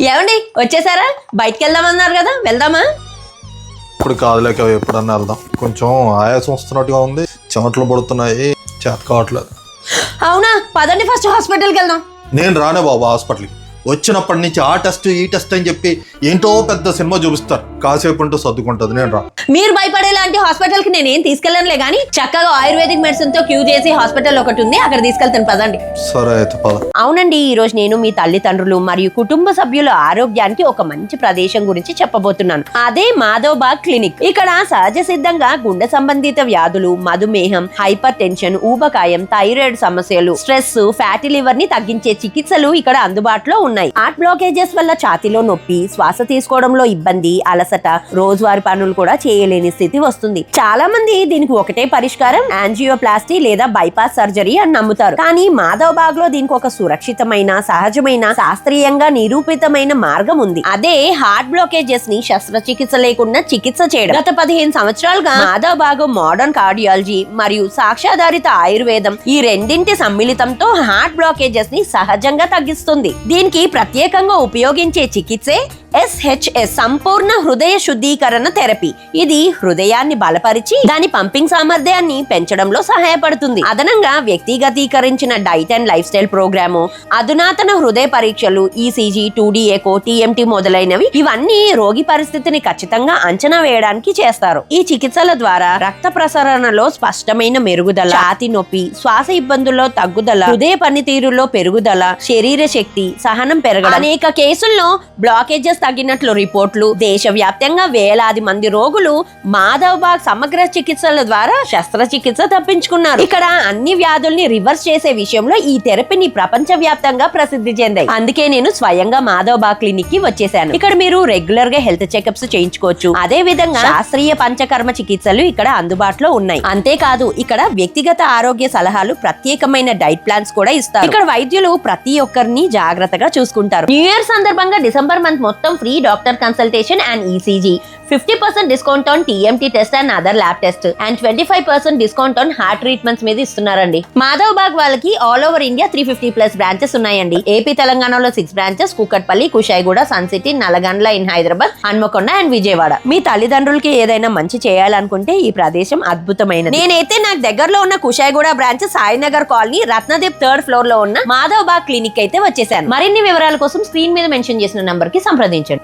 ఏమండి వచ్చేసారా? బయటికి వెళ్దామన్నారు కదా వెళ్దామా? ఇప్పుడు కాదులేక ఎప్పుడన్నా వెళ్దాం. కొంచెం ఆయాసం వస్తున్నట్టుగా ఉంది. చెమటలు పడుతున్నాయి. చేత కావట్లేదు. అవునా? పదండి ఫస్ట్ హాస్పిటల్కి వెళ్దాం. నేను రానే బాబు హాస్పిటల్కి. వచ్చినప్పటి నుంచి ఆ టెస్ట్ ఈ టెస్ట్ అని చెప్పి ఏంటో పెద్ద సినిమా చూపిస్తారు. కాసేపు ఉంటూ సర్దుకుంటుంది నేను రా మీరు భయపడేలాంటి హాస్పిటల్కి నేనేం తీసుకెళ్ళనులే కానీ చక్కగా ఆయుర్వేదిక్ మెడిసిన్తో క్యూ చేసి హాస్పిటల్ ఒకటి ఉంది అక్కడ తీసుకెళ్తాను పదండి. సరే అయితే పద. అవునండి ఈ రోజు నేను మీ తల్లిదండ్రులు మరియు కుటుంబ సభ్యుల ఆరోగ్యానికి ఒక మంచి ప్రదేశం గురించి చెప్పబోతున్నాను. అదే మాధవ్ బాగ్ క్లినిక్. ఇక్కడ సహజ సిద్ధంగా గుండె సంబంధిత వ్యాధులు మధుమేహం హైపర్ టెన్షన్ ఊబకాయం థైరాయిడ్ సమస్యలు స్ట్రెస్ ఫ్యాటీ లివర్ని తగ్గించే చికిత్సలు ఇక్కడ అందుబాటులో ఉన్నాయి. హార్ట్ బ్లాకేజెస్ వల్ల ఛాతీలో నొప్పి శ్వాస తీసుకోవడంలో ఇబ్బంది అలసట రోజువారి పనులు కూడా చేయలేని స్థితి వస్తుంది. చాలా మంది దీనికి ఒకటే పరిష్కారం యాంజియోప్లాస్టీ లేదా బైపాస్ సర్జరీ అని నమ్ముతారు. కానీ మాధవ్ బాగ్లో దీనికి ఒక సురక్షితమైన సహజమైన శాస్త్రీయంగా నిరూపితమైన మార్గం ఉంది. అదే హార్ట్ బ్లాకేజెస్ని శస్త్రచికిత్స లేకుండా చికిత్స చేయడం. గత పదిహేను సంవత్సరాలుగా మాధవ్ బాగ్ మోడర్న్ కార్డియాలజీ మరియు సాక్ష్యాధారిత ఆయుర్వేదం ఈ రెండింటి సమ్మిళితంతో హార్ట్ బ్లాకేజెస్ని సహజంగా తగ్గిస్తుంది. దీనికి ప్రత్యేకంగా ఉపయోగించే చికిత్సే ఎస్హెచ్ఎస్. సంపూర్ణ హృదయ శుద్ధీకరణ థెరపీ. ఇది హృదయాన్ని బలపరిచి దాని పంపింగ్ సామర్థ్యాన్ని పెంచడంలో సహాయపడుతుంది. అదనంగా వ్యక్తిగతీకరించిన diet and lifestyle programme అధునాతన హృదయ పరీక్షలు ఈసీజీ టూ ఎకో టీఎంటీ మొదలైనవి ఇవన్నీ రోగి పరిస్థితిని ఖచ్చితంగా అంచనా వేయడానికి చేస్తారు. ఈ చికిత్సల ద్వారా రక్త ప్రసరణలో స్పష్టమైన మెరుగుదల ఛాతి నొప్పి శ్వాస ఇబ్బందుల్లో తగ్గుదల హృదయ పనితీరులో పెరుగుదల శరీర శక్తి సహనం పెరగడం. అనేక కేసుల్లో బ్లాకేజెస్ తగ్గినట్లు రిపోర్ట్లు దేశవ్యాప్తంగా వేలాది మంది రోగులు మాధవ్ బాగ్ సమగ్ర చికిత్సల ద్వారా శస్త్రచికిత్స తప్పించుకున్నారు. ఇక్కడ అన్ని వ్యాధుల్ని రివర్స్ చేసే విషయంలో ఈ థెరపీని ప్రపంచ వ్యాప్తంగా ప్రసిద్ధి చెందాయి. అందుకే నేను స్వయంగా మాధవ్ బాగ్ క్లినిక్కి వచ్చేసాను. ఇక్కడ మీరు రెగ్యులర్గా హెల్త్ చెకప్స్ చేయించుకోవచ్చు. అదే విధంగా శాస్త్రీయ పంచకర్మ చికిత్సలు ఇక్కడ అందుబాటులో ఉన్నాయి. అంతేకాదు ఇక్కడ వ్యక్తిగత ఆరోగ్య సలహాలు ప్రత్యేకమైన డైట్ ప్లాన్స్ కూడా ఇస్తారు. ఇక్కడ వైద్యులు ప్రతి ఒక్కరిని జాగ్రత్తగా చూసుకుంటారు. న్యూ ఇయర్ సందర్భంగా డిసెంబర్ మంత్ మొత్తం free doctor consultation and ECG fifty percent discount on TMT test and other lab test and twenty five percent discount on heart treatments మీద ఇస్తున్నారండి. మాధవ్ బాగ్ వాళ్ళకి all over India three fifty plus branches ఉన్నాయండి. AP తెలంగాణలో six branches Kukatpally Kushaiguda sun city Nallagandla in Hyderabad Hanamkonda and Vijayawada. మీ తల్లిదండ్రులకి ఏదైనా మంచి చేయాలనుకుంటే ఈ ప్రదేశం అద్భుతమైనది. నేనైతే నాకు దగ్గరలో ఉన్న Kushaiguda branch Sainagar colony Ratnadeep third ఫ్లోర్లో ఉన్న మాధవ్ బాగ్ క్లినిక్ అయితే వచ్చేసాను. మరిన్ని వివరాల కోసం స్క్రీన్ మీద మెన్షన్ చేసిన నంబర్కి సంప్రదించండి.